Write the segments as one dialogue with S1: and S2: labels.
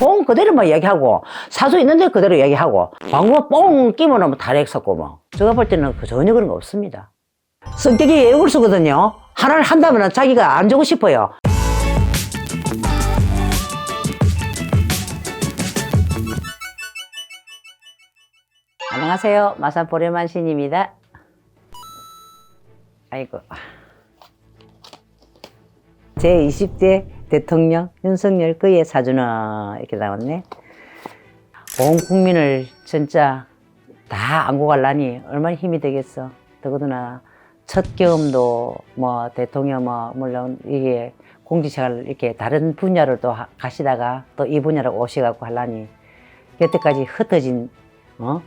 S1: 뽕 그대로만 얘기하고 사주 있는데 그대로 얘기하고 광고 뽕 끼면 뭐 다렉 섞고 뭐. 제가 볼 때는 그 전혀 그런 거 없습니다. 성격이 예울수거든요. 하나를 한다면 자기가 안 주고 싶어요. 안녕하세요. 마산 보레만 신입니다. 아이고. 제 20대 대통령 윤석열 그의 사주는 이렇게 나왔네. 온 국민을 진짜 다 안고 갈라니 얼마나 힘이 되겠어. 더구나 첫 경험도 뭐 대통령 뭐 물론 이게 공직생활 이렇게 다른 분야를 또 하- 가시다가 또 이 분야로 오셔갖고 하려니 여태까지 흩어진 어?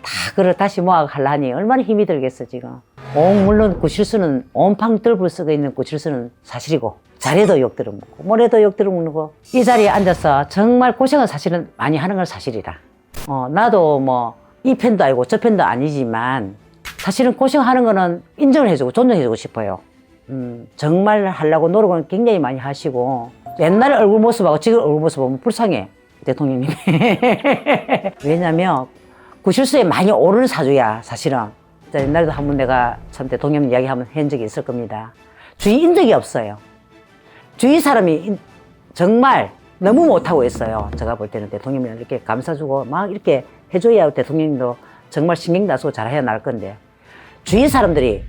S1: 다 그걸 다시 모아 하려니 얼마나 힘이 들겠어 지금. 온 물론 그 실수는 온팡 뜰불 쓰고 있는 그 실수는 사실이고 잘해도 욕 들어먹고 뭐래도 욕 들어먹고 이 자리에 앉아서 정말 고생은 사실은 많이 하는 건 사실이라. 어 나도 뭐이 편도 아니고 저 편도 아니지만 사실은 고생하는 거는 인정을 해주고 존중해주고 싶어요. 음, 정말 하려고 노력은 굉장히 많이 하시고 옛날 얼굴 모습하고 지금 얼굴 모습 보면 불쌍해 대통령님. 왜냐면 구실수에 많이 오르는 사주야 사실은. 자, 옛날에도 한 번 내가 참 대통령 이야기 한번 한 적이 있을 겁니다. 주의 인덕이 없어요. 주위 사람이 인- 정말 너무 못하고 있어요. 제가 볼 때는 대통령이 이렇게 감싸주고 막 이렇게 해줘야 대통령님도 정말 안 쓰고 잘해야 날 건데 주위 사람들이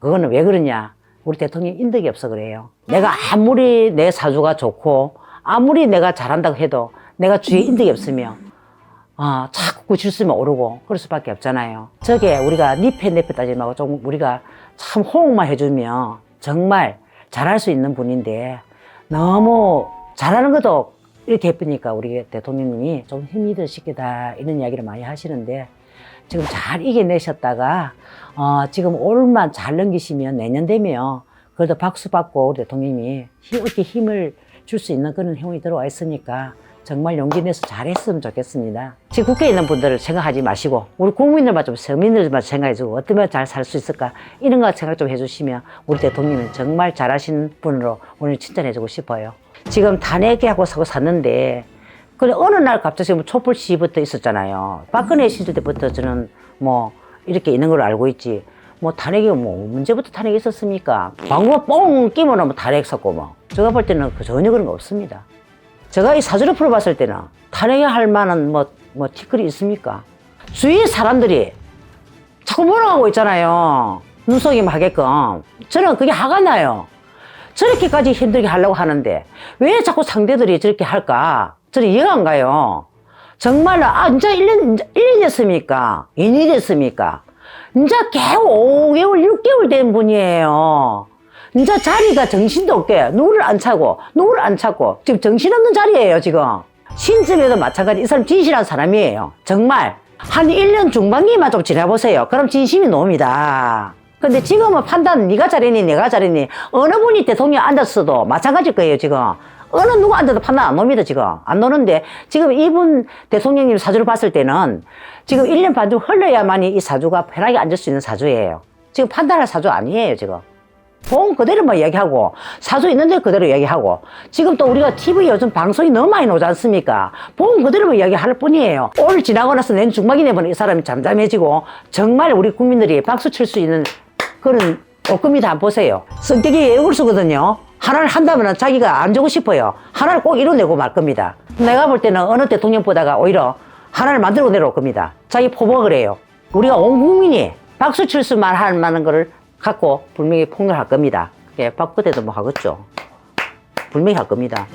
S1: 그거는 왜 그러냐? 우리 대통령 인덕이 없어 그래요. 내가 아무리 내 사주가 좋고 아무리 내가 잘한다고 해도 내가 주위에 인덕이 없으면 아, 자꾸 구실수면 오르고 그럴 수밖에 없잖아요. 저게 우리가 니패 내패 따지지 말고 좀 우리가 참 호응만 해주면 정말 잘할 수 있는 분인데 너무 잘하는 것도 이렇게 예쁘니까 우리 대통령님이 좀 힘이 드시겠다 이런 이야기를 많이 하시는데 지금 잘 이겨내셨다가 어, 지금 올만 잘 넘기시면 내년 되면 그래도 박수 받고 우리 대통령님이 힘- 이렇게 힘을 줄 수 있는 그런 형이 들어와 있으니까 정말 용기 내서 잘했으면 좋겠습니다. 지금 국회에 있는 분들을 생각하지 마시고 우리 국민들만 좀 서민들만 생각해주고 어떻게 잘 살 수 있을까 이런 거 생각 좀 해주시면 우리 대통령은 정말 잘하신 분으로 오늘 칭찬해주고 싶어요. 지금 탄핵하고 사고 샀는데 그래 어느 날 갑자기 뭐 촛불 시위부터 있었잖아요. 박근혜 시절 때부터 저는 뭐 이렇게 있는 걸로 알고 있지. 뭐 탄핵이 뭐 문제부터 탄핵이 있었습니까? 뽕 끼면 뭐 탄핵 섰고 뭐. 제가 볼 때는 그 전혀 그런 거 없습니다. 제가 이 사주를 풀어봤을 때는 탄핵할 만한 뭐, 뭐 티끌이 있습니까? 주위 사람들이 자꾸 몰아가고 있잖아요. 눈속임 하게끔. 저는 그게 화가 나요. 저렇게까지 힘들게 하려고 하는데 왜 자꾸 상대들이 저렇게 할까? 저는 이해가 안 가요. 정말로, 아, 이제 1년, 이제 1년 됐습니까? 2년이 됐습니까? 이제 겨우 5개월, 6개월 된 분이에요. 이제 자리가 정신도 없게 누구를 안 차고, 누구를 안 찾고, 지금 정신없는 자리예요, 지금. 신쯤에도 마찬가지, 이 사람 진실한 사람이에요. 정말. 한 1년 중반기만 좀 지나보세요. 그럼 진심이 놉니다. 근데 지금은 판단 네가 잘했니 내가 잘했니 어느 분이 대통령 앉았어도 마찬가지일 거예요 지금 어느 누구 앉아도 판단 안 놉니다 지금 안 노는데 지금 이분 대통령님 사주를 봤을 때는 지금 1년 반 좀 흘러야만이 이 사주가 편하게 앉을 수 있는 사주예요 지금 판단할 사주 아니에요 지금 본 그대로만 얘기하고 사주 있는 데 그대로 얘기하고 지금 또 우리가 TV 요즘 방송이 너무 많이 나오지 않습니까? 본 그대로만 얘기할 뿐이에요. 오늘 지나고 나서 내년 중반기 내보는 이 사람이 잠잠해지고 정말 우리 국민들이 박수 칠 수 있는 그런 한번 보세요. 성격이 예울수거든요. 하나를 한다면 자기가 안 주고 싶어요. 하나를 꼭 이뤄내고 말 겁니다. 내가 볼 때는 어느 대통령보다가 오히려 하나를 만들고 내려올 겁니다. 자기 포복을 해요. 우리가 온 국민이 박수 칠 수만 할 만한 거를 갖고 분명히 폭로할 겁니다. 예, 바꾸대도 뭐 하겠죠. 분명히 할 겁니다.